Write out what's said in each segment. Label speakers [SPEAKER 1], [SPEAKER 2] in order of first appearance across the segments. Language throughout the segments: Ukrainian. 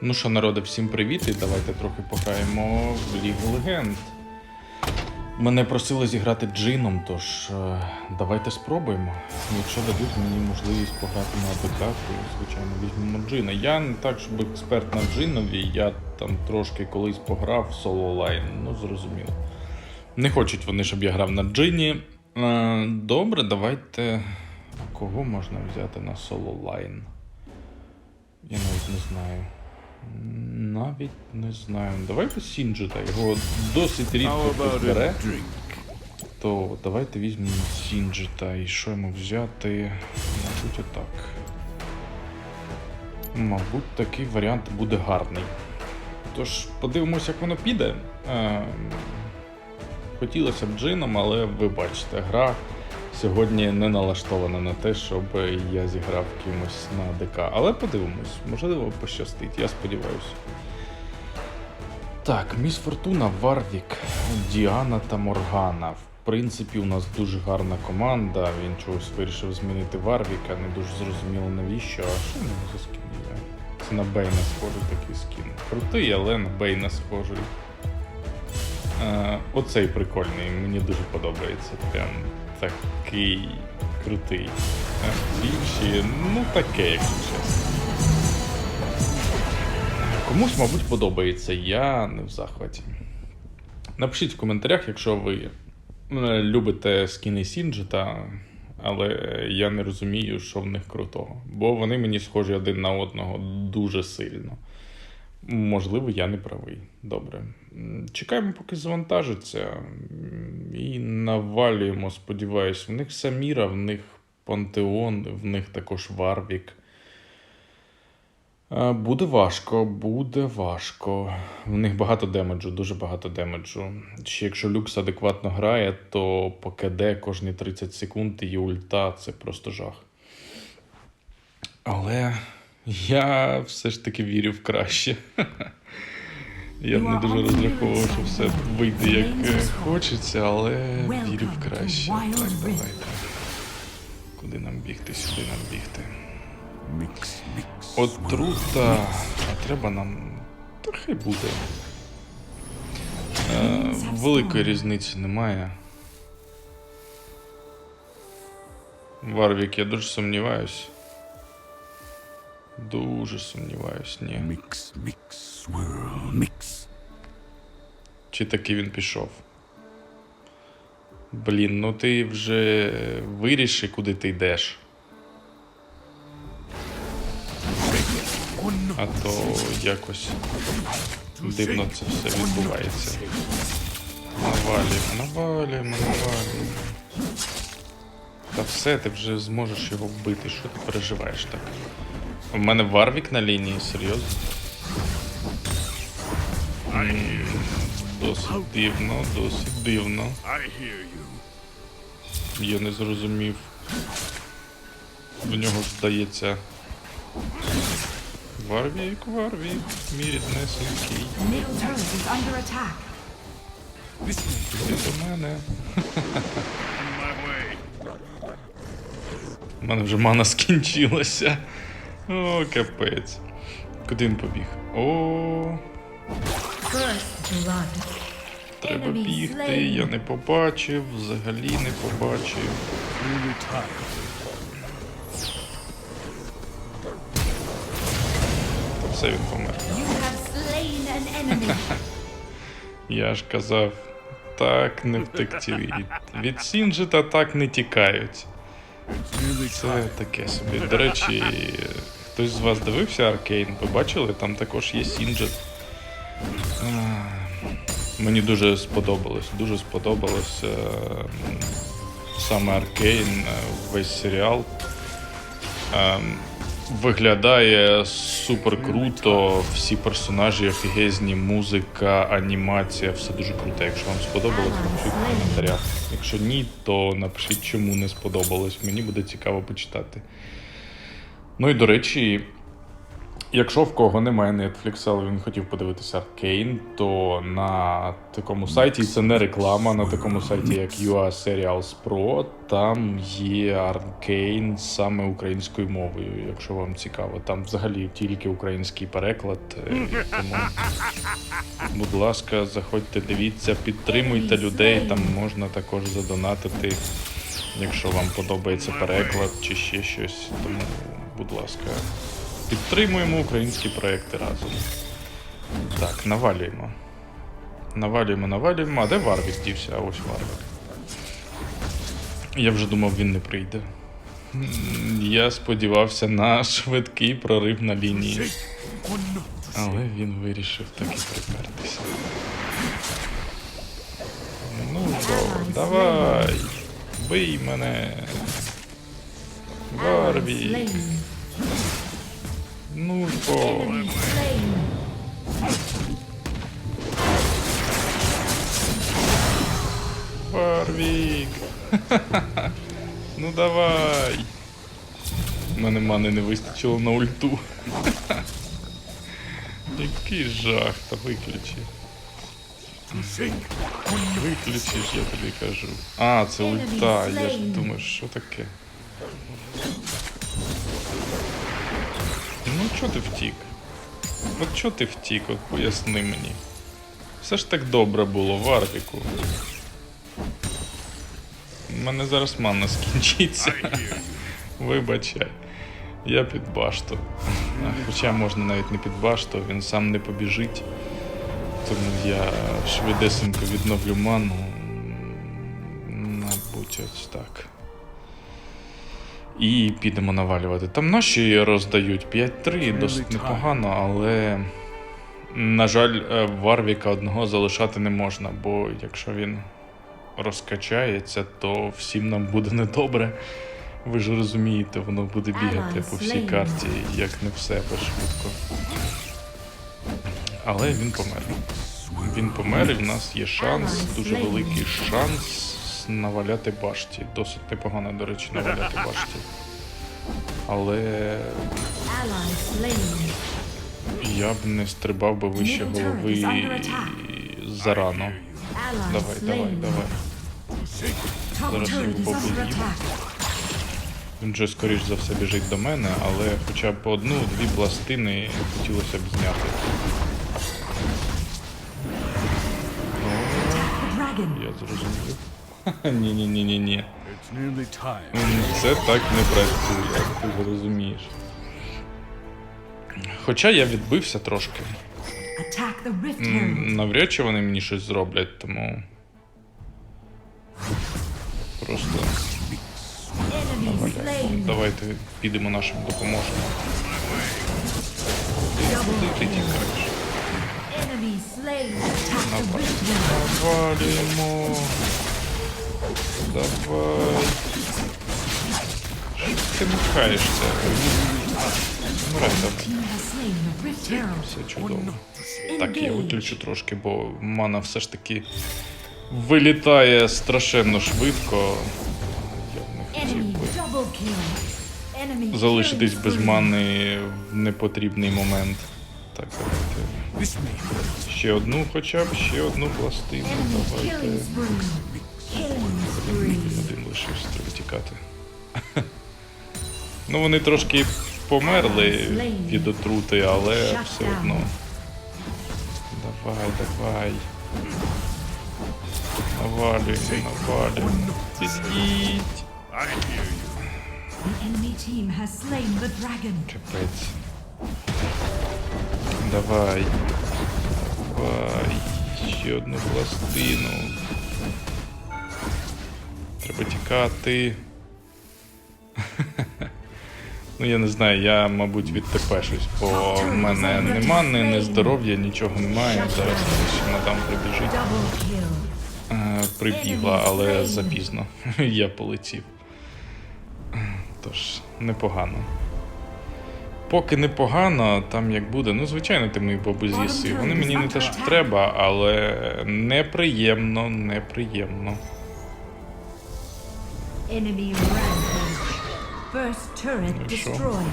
[SPEAKER 1] Ну що, народи, всім привіт і давайте трохи пограємо в Лігу Легенд. Мене просили зіграти джином, тож е, давайте спробуємо. Якщо дадуть мені можливість пограти на то звичайно візьмемо джина. Я не так, щоб експерт на джинові, я там трошки колись пограв в соло лайн, ну зрозуміло. Не хочуть вони, щоб я грав на джині. Е, добре, давайте. Кого можна взяти на соло лайн? Я навіть не знаю. Навіть не знаю. Давайте Сінджита. Його досить рідко хтось бере. То давайте візьмемо Сінджита. І що йому взяти? Мабуть, отак. Мабуть, такий варіант буде гарний. Тож, подивимося, як воно піде. Е, Хотілося б джином, але ви бачите, гра сьогодні не налаштована на те, щоб я зіграв кимось на ДК. Але подивимось, можливо, пощастить, я сподіваюся. Так, Міс Фортуна, Варвік, Діана та Моргана. В принципі, у нас дуже гарна команда. Він чогось вирішив змінити Варвіка, не дуже зрозуміло навіщо. А що нього за скін є? Це на Бейна схожий такий скін. Крутий, але на Бейна схожий. Е, оцей прикольний, мені дуже подобається. Прям такий крутий. Е, Інші, ну таке, якщо чесно. Комусь, мабуть, подобається, я не в захваті. Напишіть в коментарях, якщо ви е, любите скіни Сінджета, але я не розумію, що в них крутого. Бо вони мені схожі один на одного дуже сильно. Можливо, я не правий. Добре. Чекаємо, поки завантажиться. І навалюємо, сподіваюсь, в них Саміра, в них Пантеон, в них також Варвік. Е, Буде важко, буде важко. В них багато демеджу, дуже багато демеджу. Ще якщо люкс адекватно грає, то по КД кожні 30 секунд і ульта це просто жах. Але я все ж таки вірю в краще. Я не дуже розраховував, що все вийде як е, хочеться, але вірю в краще. Так, давайте. Куди нам бігти? Сюди нам бігти. Отрута. А треба нам. Та хай буде. Е, великої різниці немає. Варвік, я дуже сумніваюсь. Дуже сумніваюсь, ні.
[SPEAKER 2] Mix, mix, swirl, mix.
[SPEAKER 1] Чи таки він пішов? Блін, ну ти вже виріши, куди ти йдеш. А то якось дивно це все відбувається. Навалюємо, навалюємо, навалюємо. Та все, ти вже зможеш його вбити. Що ти переживаєш так? У мене Варвік на лінії, серйозно? Досить дивно, досить дивно. Я не зрозумів. В нього здається. Варвік, Варвік, мій ріднесенький. Іди до мене. У мене вже мана скінчилася. О, капець. Куди він побіг? О, треба бігти. Я не побачив, взагалі не побачив. Та все він помер. Я ж казав, так не втекти. Від, від Сінджита так не тікають. Це таке собі. До речі, хтось з вас дивився Аркейн? Ви бачили? Там також є Сінджит. А, Мені дуже сподобалось. Дуже сподобалось е, саме Аркейн, е, весь серіал. Е, Виглядає супер круто, всі персонажі офігезні, музика, анімація, все дуже круто. Якщо вам сподобалось, напишіть в коментарях. Якщо ні, то напишіть, чому не сподобалось. Мені буде цікаво почитати. Ну і до речі, Якщо в кого немає Netflix, але він хотів подивитися Аркейн, то на такому сайті, це не реклама, на такому сайті, як UA Serials Pro, там є Аркейн саме українською мовою, якщо вам цікаво. Там взагалі тільки український переклад. е, Тому, будь ласка, заходьте, дивіться, підтримуйте людей, там можна також задонатити, якщо вам подобається переклад чи ще щось. Тому, будь ласка. Підтримуємо українські проекти разом. Так, навалюємо. Навалюємо, навалюємо. А де Варвік дівся? А ось Варвік. Я вже думав, він не прийде. Я сподівався на швидкий прорив на лінії. Але він вирішив так і припертися. Ну, добре, давай. Бий мене. Варвік. Ну.
[SPEAKER 3] Enemy slain.
[SPEAKER 1] Ну давай. У мене мани не вистачило на ульту. Який жах, та виключи. Виключиш, я тобі кажу. А, це ульта. Я ж думаю, що таке. Чого ти втік? От чого ти втік? От поясни мені. Все ж так добре було, Варвіку. У мене зараз манна скінчиться. Вибачай. Я під башту. Хоча можна навіть не під башту, він сам не побіжить. Тому я швидесенько відновлю ману. Мабуть, ось так. І підемо навалювати. Там наші роздають 5-3, досить непогано, але. На жаль, е, Варвіка одного залишати не можна, бо якщо він розкачається, то всім нам буде недобре. Ви ж розумієте, воно буде бігати по всій карті, як не в себе швидко. Але він помер. Він помер, і в нас є шанс, дуже великий шанс наваляти башті. Досить непогано, до речі, наваляти башті. Але я б не стрибав би вище голови зарано. Давай, давай, давай. Зараз його побудів. Він вже скоріш за все біжить до мене, але хоча б одну-дві пластини хотілося б зняти. Я зрозумів. Ні, ні, ні, ні, ні.
[SPEAKER 2] It's nearly time.
[SPEAKER 1] Це так не працює, як ти зрозумієш. Хоча я відбився трошки. Навряд чи вони мені щось зроблять, тому. Просто наваляємо. Давайте підемо нашим допоможемо. Куди ти тікаєш? Навалюємо. Давай. Що ти махаєшся? Вмирай, давай.
[SPEAKER 3] Team has slain the rift herald.
[SPEAKER 1] Все чудово. Так, я виключу трошки, бо мана все ж таки вилітає страшенно швидко. Я не хотів би залишитись без мани в непотрібний момент. Так, давайте. Ще одну хоча б, ще одну пластину. Давайте. Один лишився, треба тікати. Ну, вони трошки померли від отрути, але все одно. Давай, давай. Навалюємо, навалюємо. Капець. Давай. Давай. Ще одну пластину. Треба тікати. Ну, я не знаю, я, мабуть, відтепешусь, бо в мене нема ні, ні здоров'я, нічого немає. Зараз ось мадам прибіжить. Е, Прибігла, але запізно. Я полетів. Тож, непогано. Поки непогано, там як буде. Ну, звичайно, ти мої бабу з'їси. Вони мені не те, що треба, але неприємно, неприємно.
[SPEAKER 3] Enemy rampage. First turret
[SPEAKER 1] Ну, що?
[SPEAKER 3] destroyed.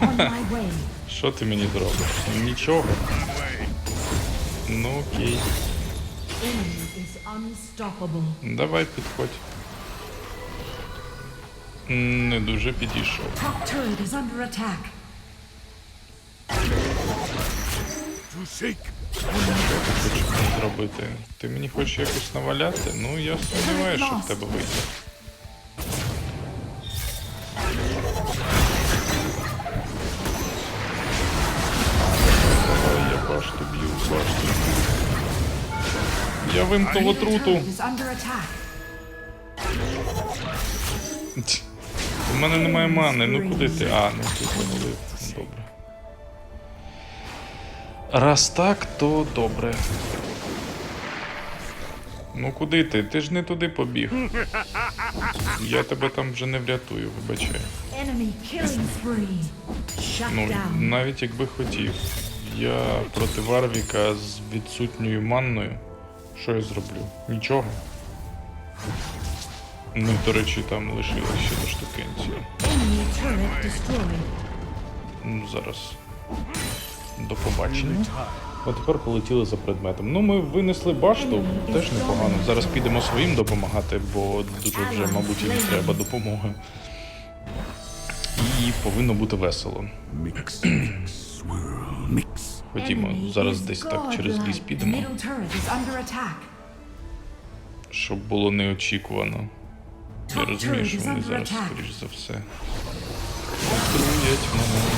[SPEAKER 3] On my way.
[SPEAKER 1] Що ти мені зробиш? Нічого. Ну окей.
[SPEAKER 3] Enemy is unstoppable.
[SPEAKER 1] Давай підходь. М, Не дуже підійшов.
[SPEAKER 3] Top turret is under attack.
[SPEAKER 2] To seek.
[SPEAKER 1] Хочеш мені зробити? Ти мені хочеш якось наваляти? Ну я сумніваюся, що в тебе вийде. Давай, я башту б'ю, башту б'ю. Я вимкнув отруту. У мене немає мани, ну куди ти? А, ну ти завалив. Раз так, то добре. Ну куди ти? Ти ж не туди побіг. Я тебе там вже не врятую, вибачай.
[SPEAKER 3] Shut
[SPEAKER 1] Ну, навіть якби хотів. Я проти Варвіка з відсутньою манною. Що я зроблю? Нічого. Ну, до речі, там лишилось ще до штукенції.
[SPEAKER 3] Enemy.
[SPEAKER 1] Ну, зараз. До побачення. От тепер полетіли за предметом. Ну, ми винесли башту, теж непогано. Зараз підемо своїм допомагати, бо дуже вже, мабуть, їм треба допомоги. І повинно бути весело. Ходімо, зараз десь так через ліс підемо, щоб було неочікувано. Я розумію, що вони зараз, скоріш за все. Отруять мене.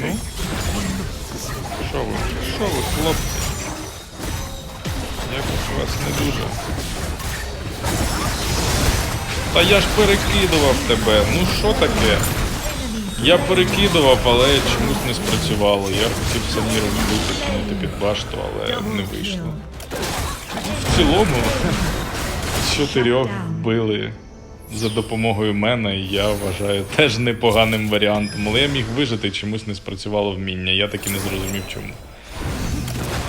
[SPEAKER 1] Ну, що ви? Що ви, хлопці? Якось вас не дуже. Та я ж перекидував тебе. Ну що таке? Я перекидував, але чомусь не спрацювало. Я хотів самі робити, кинути під башту, але не вийшло. В цілому чотирьох били за допомогою мене, я вважаю теж непоганим варіантом. Але я міг вижити, чомусь не спрацювало вміння. Я так і не зрозумів чому.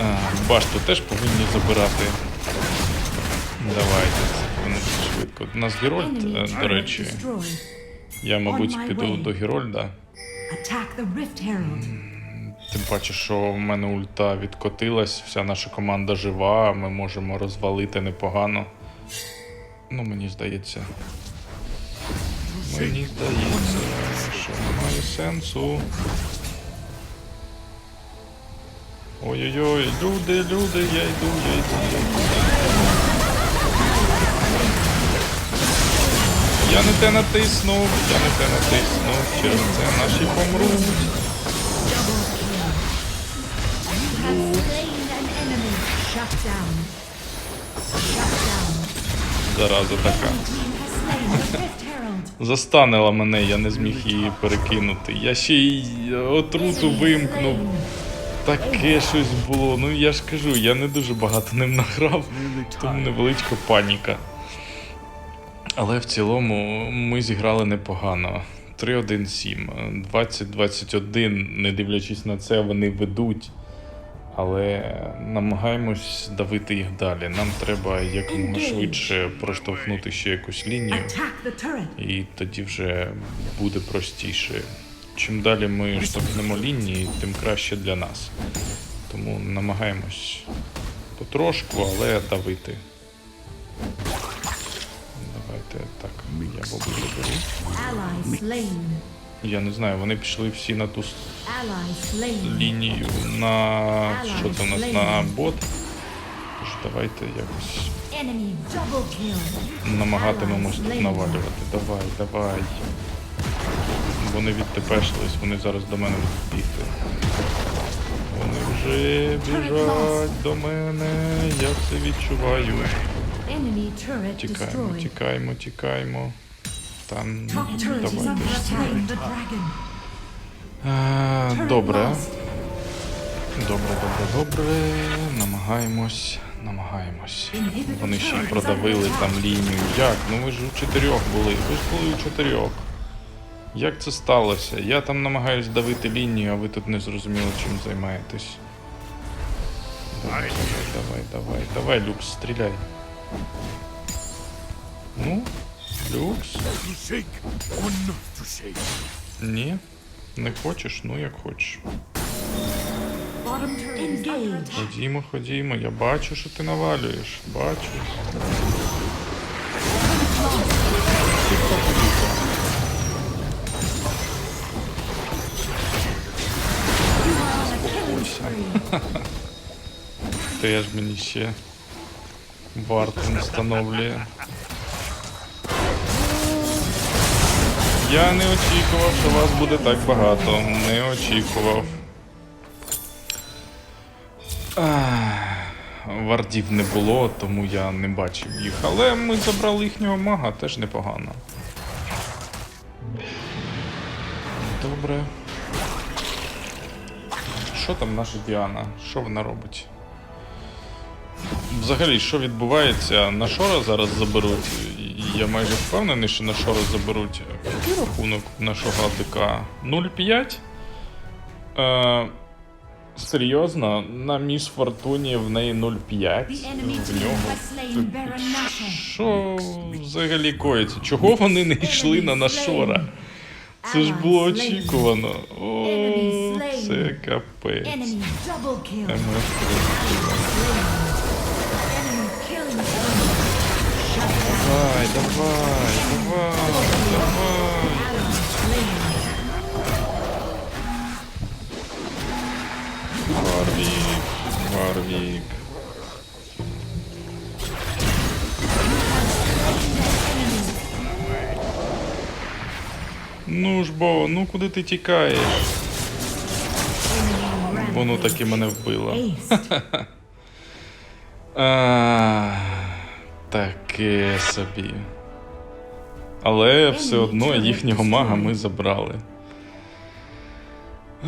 [SPEAKER 1] А, башту теж повинні забирати. Давайте, це повинно бути швидко. У нас Герольд, е, до речі. Я, мабуть, піду до Герольда. Тим паче, що в мене ульта відкотилась, вся наша команда жива, ми можемо розвалити непогано. Ну, мені здається. Мені здається, що немає сенсу. Ой-ой-ой, люди, люди, я йду, я йду, я йду. Я не те натиснув, я не те натиснув, через це наші помруть. Зараза така. Застанила мене, я не зміг її перекинути. Я ще й отруту вимкнув. Таке щось було. Ну я ж кажу, я не дуже багато ним награв, тому невеличка паніка. Але в цілому ми зіграли непогано. 3-1-7. 20-21, не дивлячись на це, вони ведуть. Але намагаємось давити їх далі. Нам треба якомога швидше проштовхнути ще якусь лінію. І тоді вже буде простіше. Чим далі ми штовхнемо лінії, тим краще для нас. Тому намагаємось потрошку, але давити. Давайте так, я бабу заберу. Я не знаю, вони пішли всі на ту лінію на що це у нас на бот. Тож давайте якось намагатимемось тут навалювати. Давай, давай. Вони відтепешились, вони зараз до мене будуть бігти. Вони вже біжать до мене, я це відчуваю. Тікаємо, тікаємо, тікаємо. Там. А,
[SPEAKER 3] Turret
[SPEAKER 1] Добре. Добре, добре, добре. Намагаємось, намагаємось. Вони ще й продавили там лінію. Як? Ну ви ж у чотирьох були. Ви ж були у чотирьох. Як це сталося? Я там намагаюсь давити лінію, а ви тут не зрозуміли, чим займаєтесь. Давай, давай, давай, давай, давай, Люкс, стріляй. Ну, Люкс. Ні. Не хочеш, ну як хочеш. Ходімо, ходімо, я бачу, що ти навалюєш. Бачу. Теж мені ще варто не встановлює. Я не очікував, що вас буде так багато. Не очікував. Вардів не було, тому я не бачив їх. Але ми забрали їхнього мага, теж непогано. Добре. Що там наша Діана? Що вона робить? Взагалі, що відбувається? На Шора зараз заберуть. Я майже впевнений, що на Шора заберуть. Який рахунок нашого АДК? 0,5? Е, серйозно, на міс Фортуні в неї 0,5. В нього.
[SPEAKER 3] has slain Baron Nashor.
[SPEAKER 1] Що взагалі коїться? Чого вони не йшли на Нашора? Це ж було очікувано. О, це капець. МФ Давай, давай, давай, давай.
[SPEAKER 3] Slain.
[SPEAKER 1] Варвік, Варвік. Ну ж бо, ну куди ти тікаєш? Воно таки мене вбило. Таке собі. Але все одно їхнього мага ми забрали.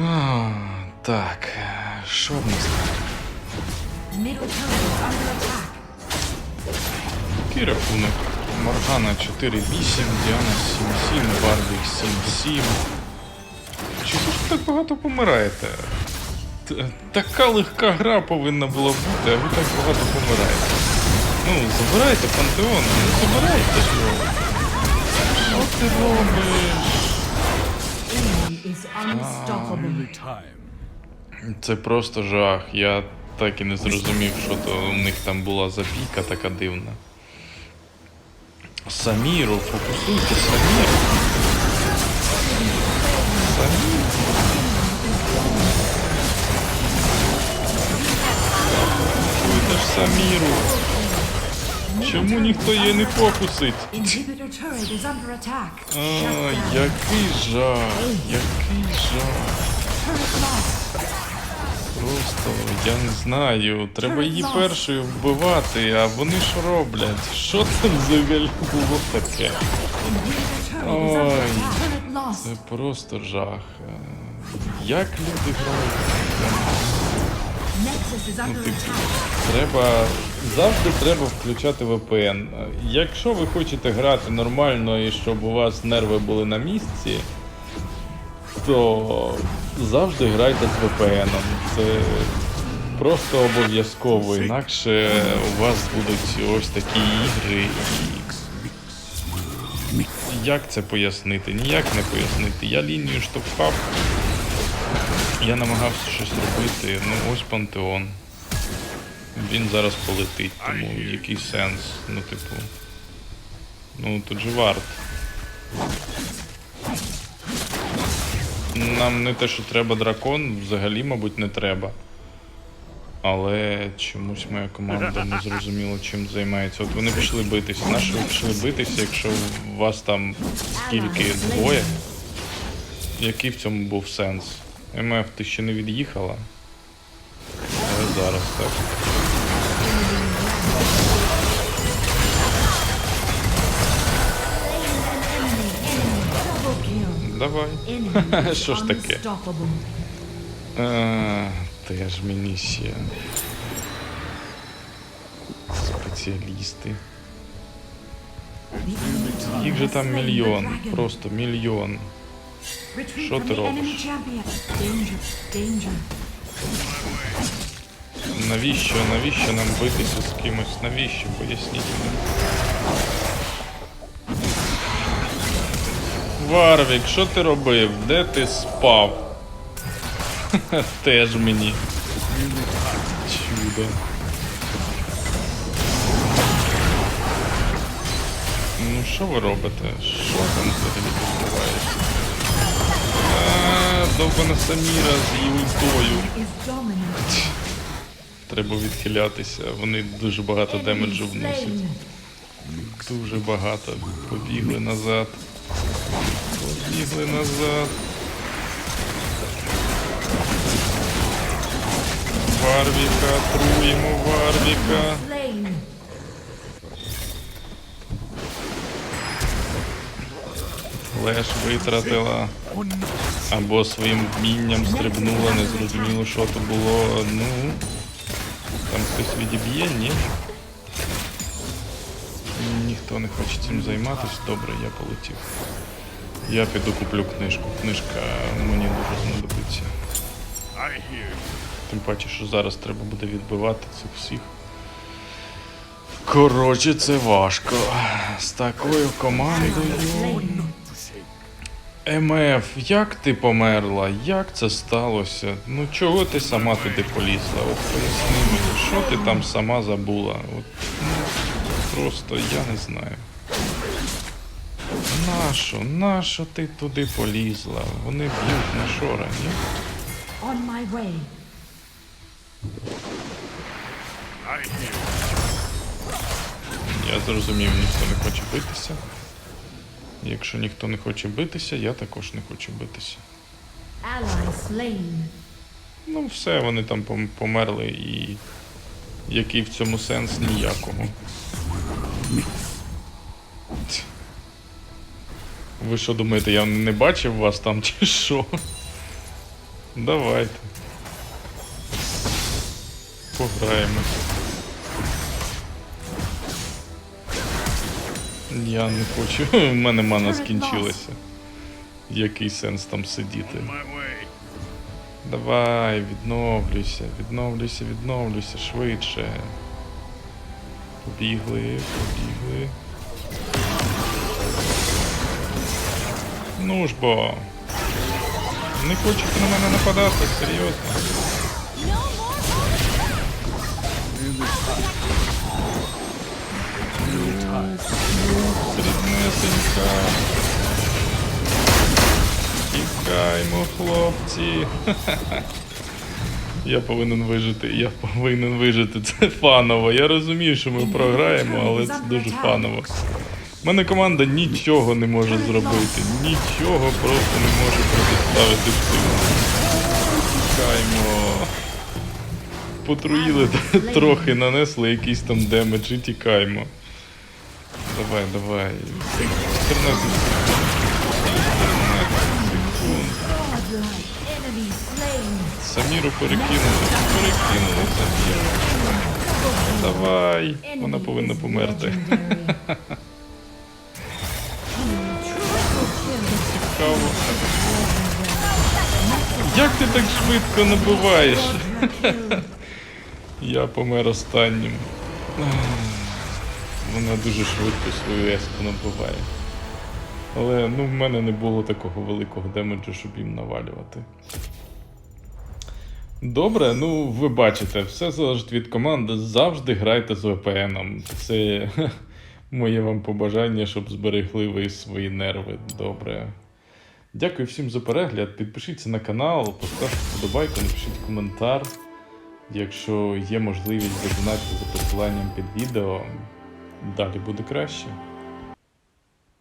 [SPEAKER 1] А, так, що в нас?
[SPEAKER 3] Attack.
[SPEAKER 1] Який рахунок? Моргана 4-8, Діана 7-7, Барвік 7-7. Чого ж ви так багато помираєте? Т- Така легка гра повинна була бути, а ви так багато помираєте. Ну, забирайте пантеон, ну забирайте ж його. Що ти робиш? Це просто жах. Я так і не зрозумів, що то у них там була за бійка така дивна. Саміру, фокусуйте, Самір. Самір. Фокусуйте ж Саміру. Чому ніхто її не фокусить?
[SPEAKER 3] Attack.
[SPEAKER 1] А, який жах, який жах. Просто я не знаю. Треба її першою вбивати, а вони що роблять? Що це взагалі було таке? Ой. Це просто жах. Е, Як люди грають?
[SPEAKER 3] Nexus is
[SPEAKER 1] ти- Треба завжди треба включати VPN. Якщо ви хочете грати нормально і щоб у вас нерви були на місці, то завжди грайте з VPN. Це просто обов'язково. Інакше у вас будуть ось такі ігри. Як це пояснити? Ніяк не пояснити. Я лінію штовхав. Я намагався щось робити. Ну ось пантеон. Він зараз полетить, тому який сенс? Ну, типу. Ну, тут же варт. Нам не те, що треба дракон, взагалі, мабуть, не треба. Але чомусь моя команда не зрозуміла, чим займається. От вони пішли битися. Наші ви пішли битися, якщо у вас там скільки двоє? Який в цьому був сенс? МФ, ти ще не від'їхала? Але зараз так. Давай.
[SPEAKER 3] Enemy is
[SPEAKER 1] Що ж таке?
[SPEAKER 3] unstoppable.
[SPEAKER 1] А, теж мені ще. Спеціалісти.
[SPEAKER 3] The enemy team
[SPEAKER 1] Їх же
[SPEAKER 3] has
[SPEAKER 1] там
[SPEAKER 3] slain the
[SPEAKER 1] мільйон.
[SPEAKER 3] dragon.
[SPEAKER 1] Просто мільйон.
[SPEAKER 3] Retreat
[SPEAKER 1] Що
[SPEAKER 3] from
[SPEAKER 1] ти
[SPEAKER 3] the
[SPEAKER 1] робиш?
[SPEAKER 3] enemy champion. Danger. Danger.
[SPEAKER 1] Навіщо? Навіщо нам битися з кимось? Навіщо? Поясніть мені. Варвік, що ти робив? Де ти спав? Теж мені. Чудо. Ну що ви робите? Що там взагалі відбувається? А, довбана Саміра з її ультою. Треба відхилятися. Вони дуже багато демеджу вносять. Дуже багато. Побігли назад. Побігли назад. Варвіка, труємо Варвіка. Леш витратила. Або своїм вмінням стрибнула, не зрозуміло, що то було. Ну. Там хтось відіб'є, ні? Ніхто не хоче цим займатися. Добре, я полетів. Я піду куплю книжку. Книжка мені дуже знадобиться. Тим паче, що зараз треба буде відбивати цих всіх. Коротше, це важко. З такою командою. МФ, як ти померла? Як це сталося? Ну чого ти сама туди полізла? От поясни мені, що ти там сама забула? От, просто я не знаю. Нащо? Нащо ти туди полізла? Вони б'ють на шора, ні?
[SPEAKER 3] On my way.
[SPEAKER 1] Я зрозумів, ніхто не хоче битися. Якщо ніхто не хоче битися, я також не хочу битися. Ну, все, вони там померли і. Який в цьому сенс ніякого. Ви що думаєте, я не бачив вас там чи що? Давайте. Пограємо. Я не хочу. У мене мана скінчилася. Який сенс там сидіти? Давай, відновлюйся, відновлюйся, відновлюйся швидше. Побігли, побігли. Ну ж бо. Не хочете на мене нападати, серйозно. Срібнесенька. Тікаймо, хлопці. Я повинен вижити, я повинен вижити. Це фаново. Я розумію, що ми програємо, але це дуже фаново. У мене команда нічого не може зробити. Нічого просто не може протиставити цьому. Тікаймо. Потруїли трохи, нанесли якийсь там демедж і тікаймо. Давай, давай. 14 секунд. 14 Саміру перекинули. Перекинули Саміру. Давай. Вона повинна померти. Цікаво. Як ти так швидко набиваєш? Я помер останнім. Вона дуже швидко свою еску набиває. Але ну, в мене не було такого великого демеджу, щоб їм навалювати. Добре, ну ви бачите, все залежить від команди. Завжди грайте з VPN. Це моє вам побажання, щоб зберегли ви свої нерви. Добре. Дякую всім за перегляд. Підпишіться на канал, поставте вподобайку, напишіть коментар. Якщо є можливість задонатити за посиланням під відео, далі буде краще.